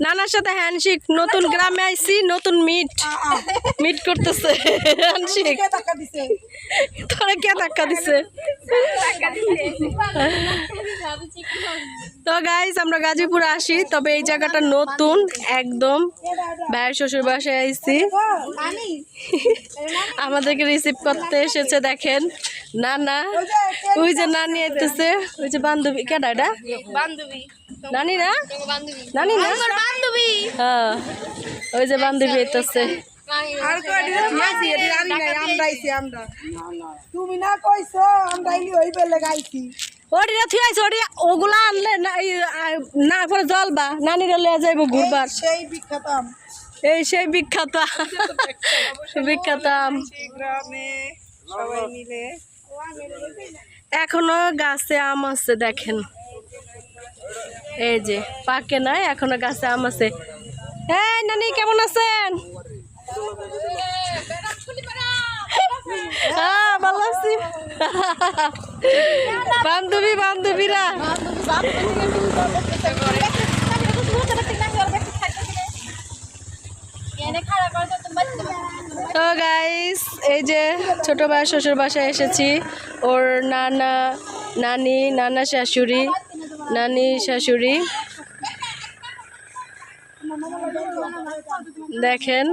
নানার সাথে হ্যান্ডশেক নতুন গ্রামে আইছি নতুন মিট মিট করতেছে হ্যান্ডশেক তোরা কে ধাক্কা দিছে? তো গাইজ আমরা গাজীপুরে আসি তবে এই জায়গাটা নতুন একদম। ভাইয়ের শ্বশুর বাসায় আইছি। আমাদেরকে রিসিভ করতে এসেছে দেখেন। না না ওই যে নানি আইতেছে ওই যে বান্ধবী কেডা এটা? বান্ধবী। নানি না? নানি না? বান্ধবী। হ্যাঁ। ওই যে বান্ধবী আর আনি নাই আমরা আইছি আমরা। তুমি না কইছো আমরা আইলি ওই বেলে গাইছি। ওটিরা থুই আইছে ওটি ওগুলা আনলে না এই, আ, না পরে জলবা নানিরা লয়ে যাইব ঘুরবার। সেই বিখ্যাত এই সেই বিখ্যাত বিখ্যাত এখনও গাছে আম আছে দেখেন। এই যে, পাকে নাই, এখনও গাছে আম আছে। এই নানি, কেমন আছেন? হ্যাঁ বান্ধবী, বান্ধবীরা। তো গাইস এই যে ছোট ভাই শ্বশুর বাসায় এসেছি। ওর নানা, নানি, নানা শাশুড়ি। নানি, শাশুড়ি। দেখেন।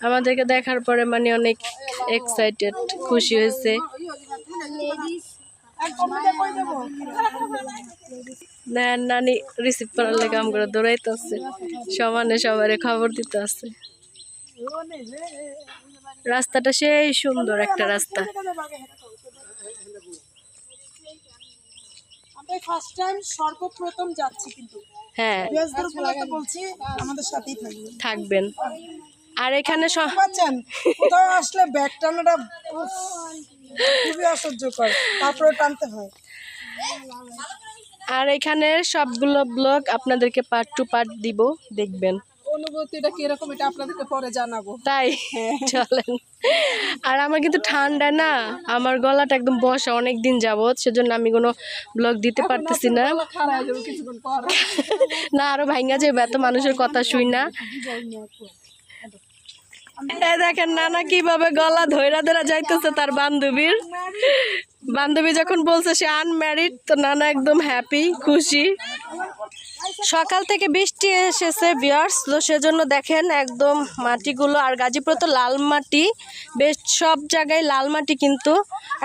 আমাদেরকে দেখার পরে মানে অনেক এক্সাইটেড খুশি হয়েছে। নানি রিসিভ করার লেগে আম করে দৌড়াইতে আছে সমানে সবারে খবর দিতে আছে রাস্তাটা সেই সুন্দর একটা রাস্তা। আমরা ফার্স্ট টাইম সর্বপ্রথম যাচ্ছি কিন্তু। হ্যাঁ। বলছি আমাদের সাথেই থাকবে থাকবেন। আর এখানে পাচ্ছেন? কোথাও আসলে ব্যাগ টানাটা খুবই অসহ্যকর। তারপরে টানতে হয়। আর এখানে সবগুলো ব্লগ আপনাদেরকে পার্ট টু পার্ট দিব দেখবেন। অনুভূতিটা কীরকম এটা আপনাদেরকে পরে জানাব। তাই? চলেন। আর আমার কিন্তু ঠান্ডা না আমার গলাটা একদম বসা অনেক দিন যাবত সেজন্য আমি কোনো ব্লগ দিতে পারতেছি না। না আরও ভাঙ্গা যাবে এত মানুষের কথা শুই না। দেখেন নানা কীভাবে গলা ধৈরা ধরা যাইতেছে তার বান্ধবীর। বান্ধবী যখন বলছে সে আনম্যারিড তো নানা একদম হ্যাপি খুশি। সকাল থেকে বৃষ্টি এসেছে বিয়ার্স তো সেজন্য দেখেন একদম মাটিগুলো আর গাজীপুর তো লাল মাটি বেশ সব জায়গায় লাল মাটি কিন্তু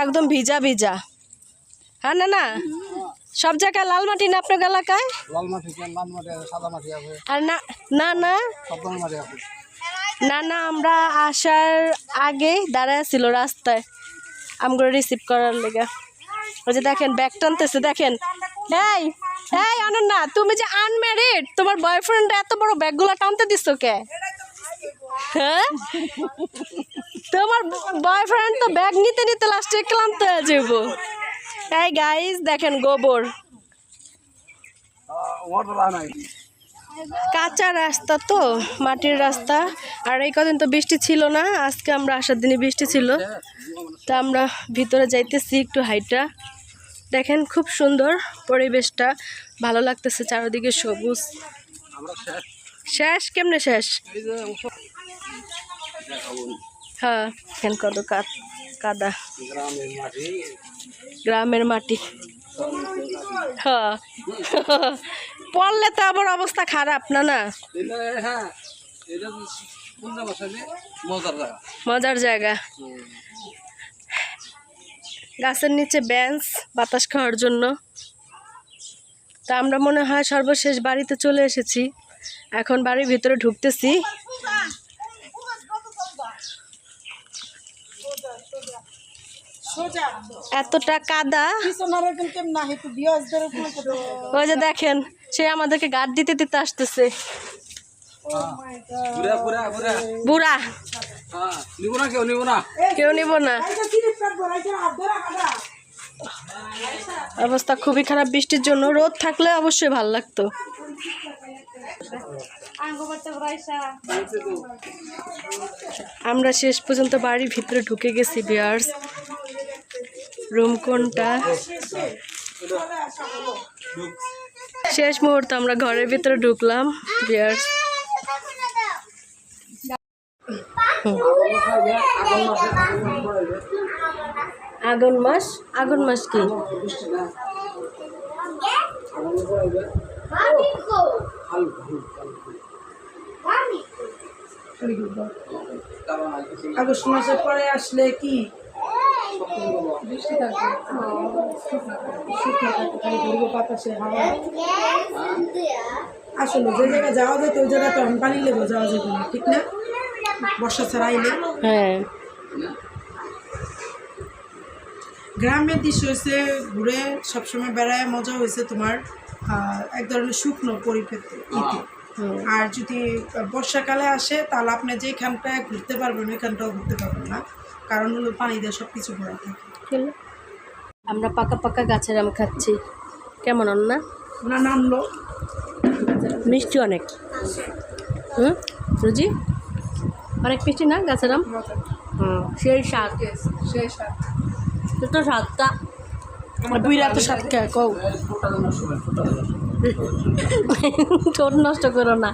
একদম ভিজা ভিজা। হ্যাঁ না না সব জায়গায় লাল মাটি না আপনার এলাকায়? আর না না না না না আমরা আসার আগেই দাঁড়ায় ছিল রাস্তায়। আমগুলো রিসিভ করার লেগে। ওই যে দেখেন ব্যাগ টানতেছে, দেখেন। এই এই অনন্যা, তুমি যে আনম্যারিড তোমার বয়ফ্রেন্ড এত বড় ব্যাগগুলো টানতে দিচ্ছ কে? হ্যাঁ? তোমার বয়ফ্রেন্ড তো ব্যাগ নিতে নিতে লাস্টে ক্লান্ত হয়ে যাব। এই গাইস দেখেন গোবর। কাঁচা রাস্তা তো, মাটির রাস্তা। আর এই কদিন তো বৃষ্টি ছিল না, আজকে আমরা আসার দিনে বৃষ্টি ছিল। তা আমরা ভিতরে যাইতেছি একটু হাইটা দেখেন খুব সুন্দর পরিবেশটা, ভালো লাগতেছে চারিদিকে সবুজ। শেষ? কেমনে শেষ? হ্যাঁ কত কাদ- গ্রামের মাটি। হ্যাঁ। পড়লে তো আবার অবস্থা খারাপ না না? হ্যাঁ মজার জায়গা। গাছের নিচে বেঞ্চ বাতাস খাওয়ার জন্য। তা আমরা মনে হয় সর্বশেষ বাড়িতে চলে এসেছি। এখন বাড়ির ভিতরে ঢুকতেছি। এতটা কাদা। ওই যে দেখেন সে আমাদেরকে গার্ড দিতে দিতে আসতেছে। বুড়া হ্যাঁ নিব না কেউ নিব না। কেউ নিব না। অবস্থা খুবই খারাপ বৃষ্টির জন্য। রোদ থাকলে অবশ্যই ভালো লাগতো। আমরা শেষ পর্যন্ত বাড়ির ভিতরে ঢুকে গেছি বিয়ার্স রুম কোনটা? শেষ মুহূর্তে আমরা ঘরের ভিতরে ঢুকলাম বিয়ার আগুন মাস আগুন মাস কি? আগস্ট মাসের পরে আসলে কি? বৃষ্টি থাকবে শুকনো থাকবে খালি ঘুরবো বাতাসে হাওয়া আসলে যে জায়গায় যাওয়া যেত ওই জায়গায় তো আমি পানি লেবো যাওয়া যেত না ঠিক না? বর্ষা ছাড়া আইলে হ্যাঁ। গ্রামের দৃশ্য হয়েছে ঘুরে সবসময় বেড়ায় মজা হয়েছে তোমার এক ধরনের শুকনো পরিপেতে ইতে হুম। আর যদি বর্ষাকালে আসে তাহলে আপনি যেখানটায় ঘুরতে পারবেন ওইখানটাও ঘুরতে পারবেন না। কারণ হলো পানি দিয়ে সব কিছু ভরা থাকে। আমরা পাকা পাকা গাছের আম খাচ্ছি। কেমন না না নামলো মিষ্টি অনেক। হুম? রুজি? অনেক মিষ্টি না গাছের আম? সেই স্বাদ। সেই সাথ তো আমার দুই রাতে সাত খায় কও। ঠোঁট নষ্ট করো না।